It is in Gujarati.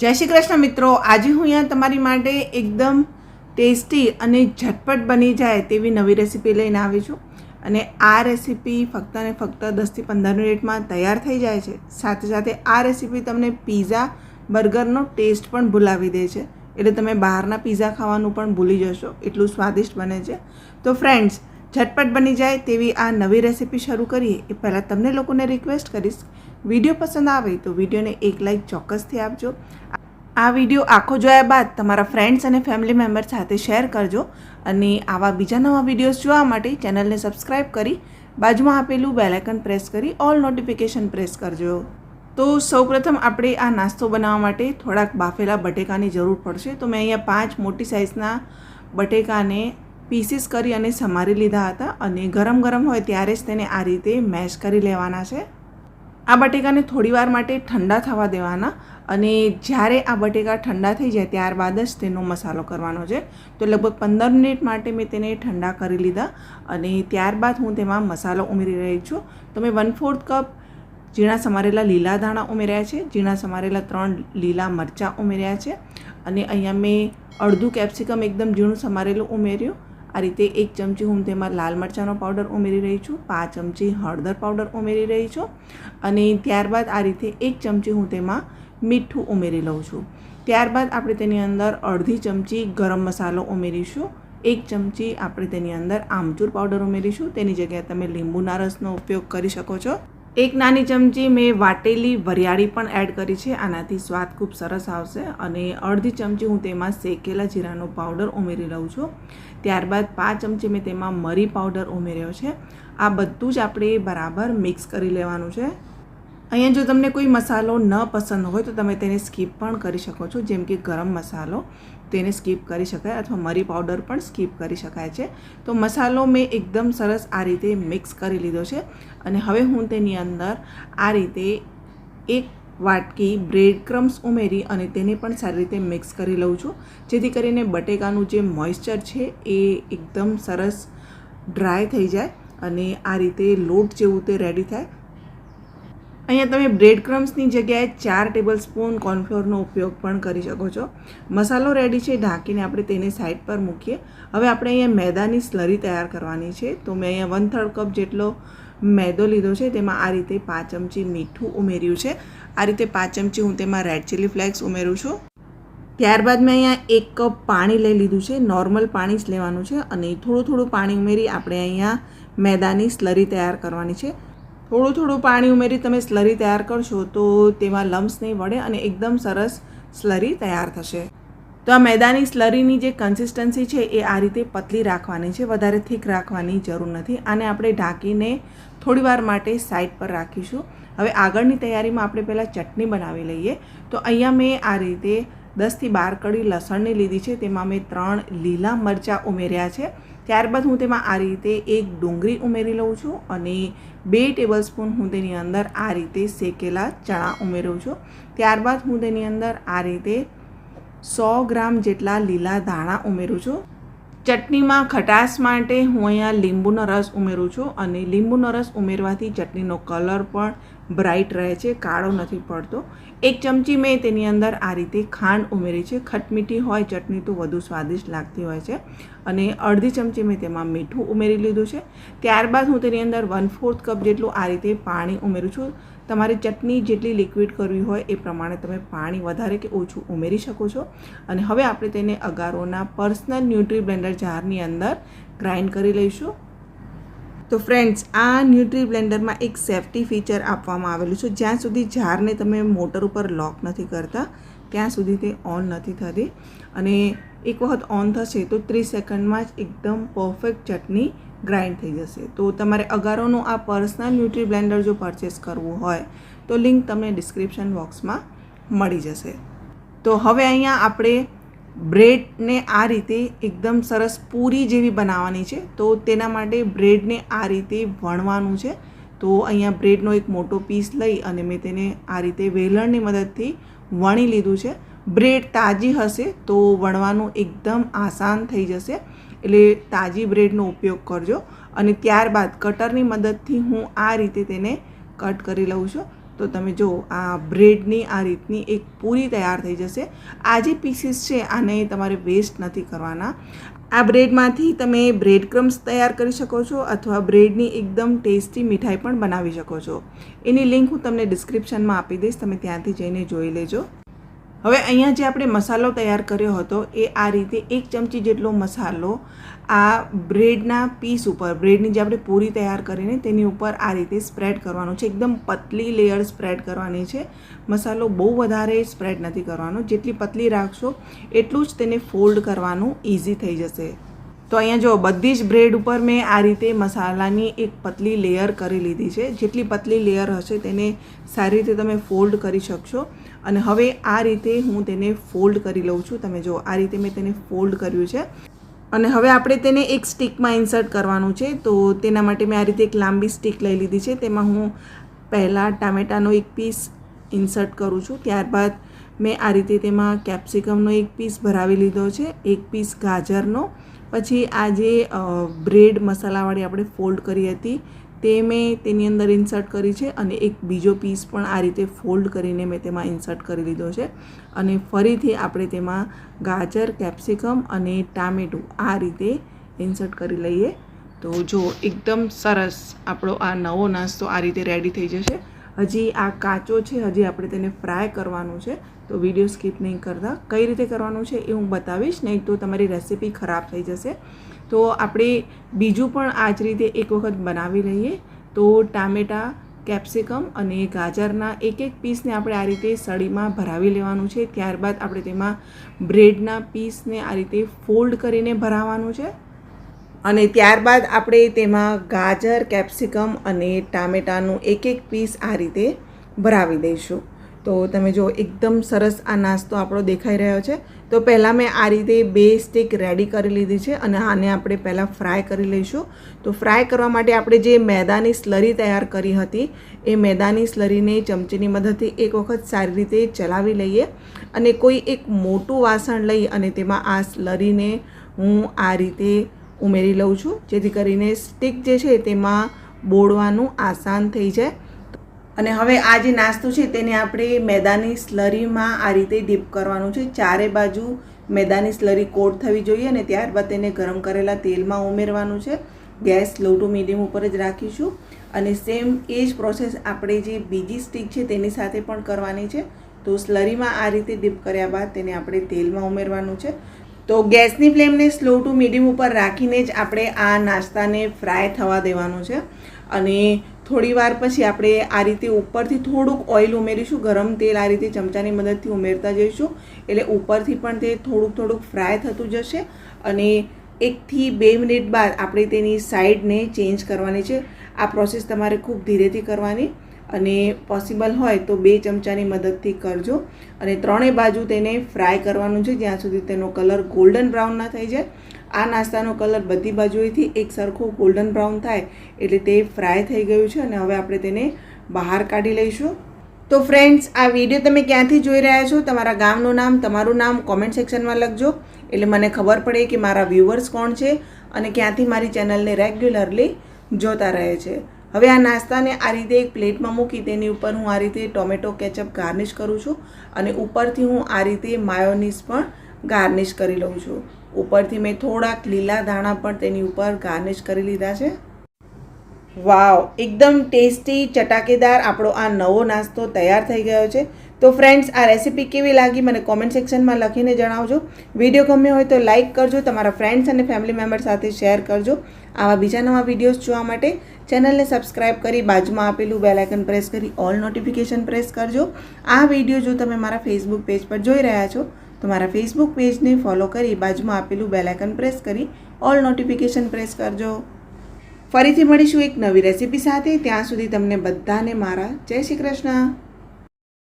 જય શ્રી કૃષ્ણ મિત્રો. આજે હું અહીંયા તમારી માટે એકદમ ટેસ્ટી અને ઝટપટ બની જાય તેવી નવી રેસીપી લઈને આવી છું. અને આ રેસીપી ફક્ત ને ફક્ત દસથી પંદર મિનિટમાં તૈયાર થઈ જાય છે. સાથે સાથે આ રેસીપી તમને પીઝા બર્ગરનો ટેસ્ટ પણ ભૂલાવી દે છે. એટલે તમે બહારના પીઝા ખાવાનું પણ ભૂલી જશો. એટલું સ્વાદિષ્ટ બને છે. તો ફ્રેન્ડ્સ, ઝટપટ બની જાય તેવી આ નવી રેસીપી શરૂ કરીએ. એ પહેલાં તમને લોકોને રિક્વેસ્ટ કરીશ વીડિયો પસંદ આવે તો વિડીયોને એક લાઈક ચોક્કસથી આપજો. આ વીડિયો આખો જોયા બાદ તમારા ફ્રેન્ડ્સ અને ફેમિલી મેમ્બર સાથે શેર કરજો અને આવા બીજા નવા વિડીયોઝ જોવા માટે ચેનલને સબસ્ક્રાઈબ કરી બાજુમાં આપેલું બેલાઇકન પ્રેસ કરી ઓલ નોટિફિકેશન પ્રેસ કરજો. તો સૌપ્રથમ આપણે આ નાસ્તો બનાવવા માટે થોડાક બાફેલા બટેકાની જરૂર પડશે. તો મેં અહીંયા પાંચ મોટી સાઇઝના બટેકાને પીસીસ કરી અને સમારી લીધા હતા અને ગરમ ગરમ હોય ત્યારે જ તેને આ રીતે મેશ કરી લેવાના છે. આ બટેકાને થોડીવાર માટે ઠંડા થવા દેવાના અને જ્યારે આ બટેકા ઠંડા થઈ જાય ત્યારબાદ જ તેનો મસાલો કરવાનો છે. તો લગભગ પંદર મિનિટ માટે મેં તેને ઠંડા કરી લીધા અને ત્યારબાદ હું તેમાં મસાલો ઉમેરી રહી છું. તો મેં વન ફોર્થ કપ ઝીણા સમારેલા લીલા દાણા ઉમેર્યા છે, ઝીણા સમારેલા ત્રણ લીલા મરચાં ઉમેર્યા છે અને અહીંયા મેં અડધું કેપ્સિકમ એકદમ ઝીણું સમારેલું ઉમેર્યું. આ રીતે એક ચમચી હું તેમાં લાલ મરચાંનો પાવડર ઉમેરી રહી છું, પાંચ ચમચી હળદર પાવડર ઉમેરી રહી છું અને ત્યારબાદ આ રીતે એક ચમચી હું તેમાં મીઠું ઉમેરી લઉં છું. ત્યારબાદ આપણે તેની અંદર અડધી ચમચી ગરમ મસાલો ઉમેરીશું, એક ચમચી આપણે તેની અંદર આમચૂર પાવડર ઉમેરીશું, તેની જગ્યાએ તમે લીંબુના રસનો ઉપયોગ કરી શકો છો. એક નાની ચમચી મેં વાટેલી વરિયાળી પણ એડ કરી છે. આનાથી સ્વાદ ખૂબ સરસ આવશે અને અડધી ચમચી હું તેમાં શેકેલા જીરાનો પાવડર ઉમેરી લઉં છું. ત્યારબાદ પાંચ ચમચી મેં તેમાં મરી પાવડર ઉમેર્યો છે. આ બધું જ આપણે બરાબર મિક્સ કરી લેવાનું છે. અહીંયા જો તમને કોઈ મસાલો ન પસંદ હોય તો તમે તેને સ્કીપ પણ કરી શકો છો, જેમ કે ગરમ મસાલો. તેને સ્કીપ કરી શકાય અથવા મરી પાવડર પણ સ્કીપ કરી શકાય છે. તો મસાલો મેં એકદમ સરસ આ રીતે મિક્સ કરી લીધો છે અને હવે હું તેની અંદર આ રીતે એક વાટકી બ્રેડ ક્રમ્સ ઉમેરી અને તેને પણ સારી રીતે મિક્સ કરી લઉં છું. જેથી કરીને બટેકાનું જે મોઇશ્ચર છે એ એકદમ સરસ ડ્રાય થઈ જાય અને આ રીતે લોટ જેવું તે રેડી થાય. અહીંયા તમે બ્રેડ ક્રમ્સની જગ્યાએ ચાર ટેબલ સ્પૂન કોર્નફ્લોરનો ઉપયોગ પણ કરી શકો છો. મસાલો રેડી છે ઢાંકીને આપણે તેને સાઈડ પર મૂકીએ. હવે આપણે અહીંયા મેદાની સ્લરી તૈયાર કરવાની છે. તો મેં અહીંયા વન થર્ડ કપ જેટલો મેદો લીધો છે. તેમાં આ રીતે પાંચ ચમચી મીઠું ઉમેર્યું છે. આ રીતે પાંચ ચમચી હું તેમાં રેડ ચીલી ફ્લેક્સ ઉમેરું છું. ત્યારબાદ મેં અહીંયા એક કપ પાણી લઈ લીધું છે. નોર્મલ પાણી જ લેવાનું છે. અને થોડું થોડું પાણી ઉમેરી આપણે અહીંયા મેદાની સ્લરી તૈયાર કરવાની છે. થોડું થોડું પાણી ઉમેરી તમે સ્લરી તૈયાર કરશો તો તેમાં લમ્સ નહીં વળે અને એકદમ સરસ સ્લરી તૈયાર થશે. તો આ મેદાની સ્લરીની જે કન્સિસ્ટન્સી છે એ આ રીતે પતલી રાખવાની છે, વધારે થીક રાખવાની જરૂર નથી. આને આપણે ઢાંકીને થોડીવાર માટે સાઈડ પર રાખીશું. હવે આગળની તૈયારીમાં આપણે પહેલાં ચટણી બનાવી લઈએ. તો અહીંયા મેં આ રીતે દસથી બાર કડી લસણની લીધી છે. તેમાં મેં ત્રણ લીલા મરચાં ઉમેર્યા છે. ત્યારબાદ હું તેમાં આ રીતે એક ડુંગળી ઉમેરી લઉં છું અને બે ટેબલ સ્પૂન હું તેની અંદર આ રીતે શેકેલા ચણા ઉમેરું છું. ત્યારબાદ હું તેની અંદર આ રીતે સો ગ્રામ જેટલા લીલા ધાણા ઉમેરું છું. ચટણીમાં ખટાશ માટે હું અહીંયા લીંબુનો રસ ઉમેરું છું અને લીંબુનો રસ ઉમેરવાથી ચટણીનો કલર પણ બ્રાઇટ રહે છે, કાળો નથી પડતો. એક ચમચી મેં તેની અંદર આ રીતે ખાંડ ઉમેરી છે. ખટમીઠી હોય, ચટણી તો વધુ સ્વાદિષ્ટ લાગતી હોય છે. અને અડધી ચમચી મેં તેમાં મીઠું ઉમેરી લીધું છે. ત્યારબાદ હું તેની અંદર વન ફોર્થ કપ જેટલું આ રીતે પાણી ઉમેરું છું. તમારે ચટણી જેટલી લિક્વિડ કરવી હોય એ પ્રમાણે તમે પાણી વધારે કે ઓછું ઉમેરી શકો છો. અને હવે આપણે તેને અગારોના પર્સનલ ન્યુટ્રી બ્લેન્ડર જારની અંદર ગ્રાઇન્ડ કરી લઈશું. તો ફ્રેન્ડ્સ આ ન્યુટ્રી બ્લેન્ડરમાં એક સેફ્ટી ફીચર આપવામાં આવેલું છે. જ્યાં સુધી જારને તમે મોટર ઉપર લોક નથી કરતા, ત્યાં સુધી તે ઓન નથી થતી. અને એક વખત ઓન થશે તો ત્રીસ સેકન્ડમાં જ એકદમ પરફેક્ટ ચટણી ગ્રાઇન્ડ થઈ જશે. તો તમારે અગારોનું આ પર્સનલ ન્યુટ્રી બ્લેન્ડર જો પરચેસ કરવું હોય, તો લિંક તમને ડિસ્ક્રિપ્શન બોક્સમાં મળી જશે. તો હવે અહીંયા આપણે બ્રેડને આ રીતે એકદમ સરસ પૂરી જેવી બનાવવાની છે. તો તેના માટે બ્રેડને આ રીતે વણવાનું છે. તો અહીંયા બ્રેડનો એક મોટો પીસ લઈ અને મેં તેને આ રીતે વેલણની મદદથી વણી લીધું છે. બ્રેડ તાજી હશે તો વણવાનું એકદમ આસાન થઈ જશે. એટલે તાજી બ્રેડનો ઉપયોગ કરજો. અને ત્યારબાદ કટરની મદદથી હું આ રીતે તેને કટ કરી લઉં છું. તો તમે જો, આ બ્રેડની, આ રીતની એક પૂરી તૈયાર થઈ જશે. આ જે પીસીસ છે, આને તમારે વેસ્ટ નથી કરવાના. આ બ્રેડમાંથી તમે બ્રેડ ક્રમ્સ તૈયાર કરી શકો છો અથવા બ્રેડની એકદમ ટેસ્ટી મીઠાઈ પણ બનાવી શકો છો. એની લિંક હું તમને ડિસ્ક્રિપ્શનમાં આપી દઈશ, તમે ત્યાંથી જઈને જોઈ લેજો. હવે અહીંયા જે આપણે મસાલો તૈયાર કર્યો હતો, એ આ રીતે એક ચમચી જેટલો મસાલો આ બ્રેડના પીસ ઉપર, બ્રેડની જે આપણે પૂરી તૈયાર કરીને તેની ઉપર આ રીતે સ્પ્રેડ કરવાનો છે. એકદમ પતલી લેયર સ્પ્રેડ કરવાની છે. મસાલો બહુ વધારે સ્પ્રેડ નથી કરવાનો. જેટલી પતલી રાખશો, એટલું જ તેને ફોલ્ડ કરવાનું ઇઝી થઈ જશે. તો અહીંયા જો બધી જ બ્રેડ ઉપર મેં આ રીતે મસાલાની એક પતલી લેયર કરી લીધી છે. જેટલી પતલી લેયર હશે તેને સારી રીતે તમે ફોલ્ડ કરી શકશો. અને હવે આ રીતે હું તેને ફોલ્ડ કરી લઉં છું. તમે જો આ રીતે મેં તેને ફોલ્ડ કર્યું છે. અને હવે આપણે તેને એક સ્ટીકમાં ઇન્સર્ટ કરવાનું છે. તો તેના માટે મેં આ રીતે એક લાંબી સ્ટીક લઈ લીધી છે. તેમાં હું પહેલાં ટામેટાનો એક પીસ ઇન્સર્ટ કરું છું. ત્યારબાદ મેં આ રીતે તેમાં કેપ્સિકમનો એક પીસ ભરાવી લીધો છે. એક પીસ ગાજરનો. પછી આ જે બ્રેડ મસાલાવાળી આપણે ફોલ્ડ કરી હતી તે મેં તેની અંદર ઇન્સર્ટ કરી છે અને એક બીજો પીસ પણ આ રીતે ફોલ્ડ કરીને મેં તેમાં ઇન્સર્ટ કરી લીધો છે. અને ફરીથી આપણે તેમાં ગાજર કેપ્સિકમ અને ટામેટું આ રીતે ઇન્સર્ટ કરી લઈએ. તો જો એકદમ સરસ આપણો આ નવો નાસ્તો આ રીતે રેડી થઈ જશે. હજી આ કાચો છે, હજી આપણે તેને ફ્રાય કરવાનું છે. તો વીડિયો સ્કીપ નહીં કરતા. કઈ રીતે કરવાનું છે એ હું બતાવીશ, નહીં તો તમારી રેસીપી ખરાબ થઈ જશે. તો આપણે બીજું પણ આ જ રીતે એક વખત બનાવી લઈએ. તો ટામેટાં કેપ્સિકમ અને ગાજરના એક એક પીસને આપણે આ રીતે સળીમાં ભરાવી લેવાનું છે. ત્યારબાદ આપણે તેમાં બ્રેડના પીસને આ રીતે ફોલ્ડ કરીને ભરાવાનું છે. અને ત્યારબાદ આપણે તેમાં ગાજર કેપ્સિકમ અને ટામેટાનું એક એક પીસ આ રીતે ભરાવી દઈશું. તો તમે જો એકદમ સરસ આ નાસ્તો આપણો દેખાઈ રહ્યો છે. તો પહેલાં મેં આ રીતે બે સ્ટીક રેડી કરી લીધી છે અને આને આપણે પહેલાં ફ્રાય કરી લઈશું. તો ફ્રાય કરવા માટે આપણે જે મેદાની સ્લરી તૈયાર કરી હતી, એ મેદાની સ્લરીને ચમચીની મદદથી એક વખત સારી રીતે ચલાવી લઈએ અને કોઈ એક મોટું વાસણ લઈ અને તેમાં આ સ્લરીને હું આ રીતે ઉમેરી લઉં છું. જેથી કરીને સ્ટીક જે છે તેમાં બોળવાનું આસાન થઈ જાય. અને હવે આ જે નાસ્તો છે તેને આપણે મેદાની સ્લરીમાં આ રીતે ડીપ કરવાનું છે. ચારે બાજુ મેદાની સ્લરી કોટ થવી જોઈએ અને ત્યારબાદ તેને ગરમ કરેલા તેલમાં ઉમેરવાનું છે. ગેસ લો ટુ મીડિયમ ઉપર જ રાખીશું. અને સેમ એ જ પ્રોસેસ આપણે જે બીજી સ્ટીક છે તેની સાથે પણ કરવાની છે. તો સ્લરીમાં આ રીતે ડીપ કર્યા બાદ તેને આપણે તેલમાં ઉમેરવાનું છે. તો ગેસની ફ્લેમને સ્લો ટુ મીડિયમ ઉપર રાખીને જ આપણે આ નાસ્તાને ફ્રાય થવા દેવાનું છે. અને થોડી વાર પછી આપણે આ રીતે ઉપરથી થોડુંક ઓઇલ ઉમેરીશું. ગરમ તેલ આ રીતે ચમચાની મદદથી ઉમેરતા જઈશું. એટલે ઉપરથી પણ તે થોડુંક થોડુંક ફ્રાય થતું જશે અને એકથી બે મિનિટ બાદ આપણે તેની સાઈડને ચેન્જ કરવાની છે. આ પ્રોસેસ તમારે ખૂબ ધીરેથી કરવાની અને પોસિબલ હોય તો બે ચમચાની મદદથી કરજો. અને ત્રણેય બાજુ તેને ફ્રાય કરવાનું છે. જ્યાં સુધી તેનો કલર ગોલ્ડન બ્રાઉન ના થઈ જાય. આ નાસ્તાનો કલર બધી બાજુએથી એક સરખો ગોલ્ડન બ્રાઉન થાય એટલે તે ફ્રાય થઈ ગયું છે અને હવે આપણે તેને બહાર કાઢી લઈશું. તો ફ્રેન્ડ્સ આ વીડિયો તમે ક્યાંથી જોઈ રહ્યા છો? તમારા ગામનું નામ, તમારું નામ કોમેન્ટ સેક્શનમાં લખજો. એટલે મને ખબર પડે કે મારા વ્યૂવર્સ કોણ છે અને ક્યાંથી મારી ચેનલને રેગ્યુલરલી જોતા રહે છે. હવે આ નાસ્તાને આ રીતે એક પ્લેટમાં મૂકી તેની ઉપર હું આ રીતે ટોમેટો કેચઅપ ગાર્નિશ કરું છું અને ઉપરથી હું આ રીતે માયોનીઝ પણ ગાર્નિશ કરી લઉં છું. ઉપરથી મેં થોડાક લીલા ધાણા પણ તેની ઉપર ગાર્નિશ કરી લીધા છે. વાવ, એકદમ ટેસ્ટી ચટાકેદાર આપણો આ નવો નાસ્તો તૈયાર થઈ ગયો છે. તો ફ્રેન્ડ્સ આ રેસીપી કેવી લાગી મને કોમેન્ટ સેક્શનમાં લખીને જણાવજો. વીડિયો ગમ્યો હોય તો લાઇક કરજો, તમારા ફ્રેન્ડ્સ અને ફેમિલી મેમ્બર સાથે શેર કરજો. આવા બીજા નવા વિડીયોઝ જોવા માટે ચેનલને સબસ્ક્રાઇબ કરી બાજુમાં આપેલું બેલાઇકન પ્રેસ કરી ઓલ નોટિફિકેશન પ્રેસ કરજો. આ વીડિયો જો તમે મારા ફેસબુક પેજ પર જોઈ રહ્યા છો તો મારા ફેસબુક પેજને ફોલો કરી બાજુમાં આપેલું બેલાઇકન પ્રેસ કરી ઓલ નોટિફિકેશન પ્રેસ કરજો. ફરીથી મળીશું એક નવી રેસીપી સાથે. ત્યાં સુધી તમને બધાને મારા જય શ્રી કૃષ્ણ.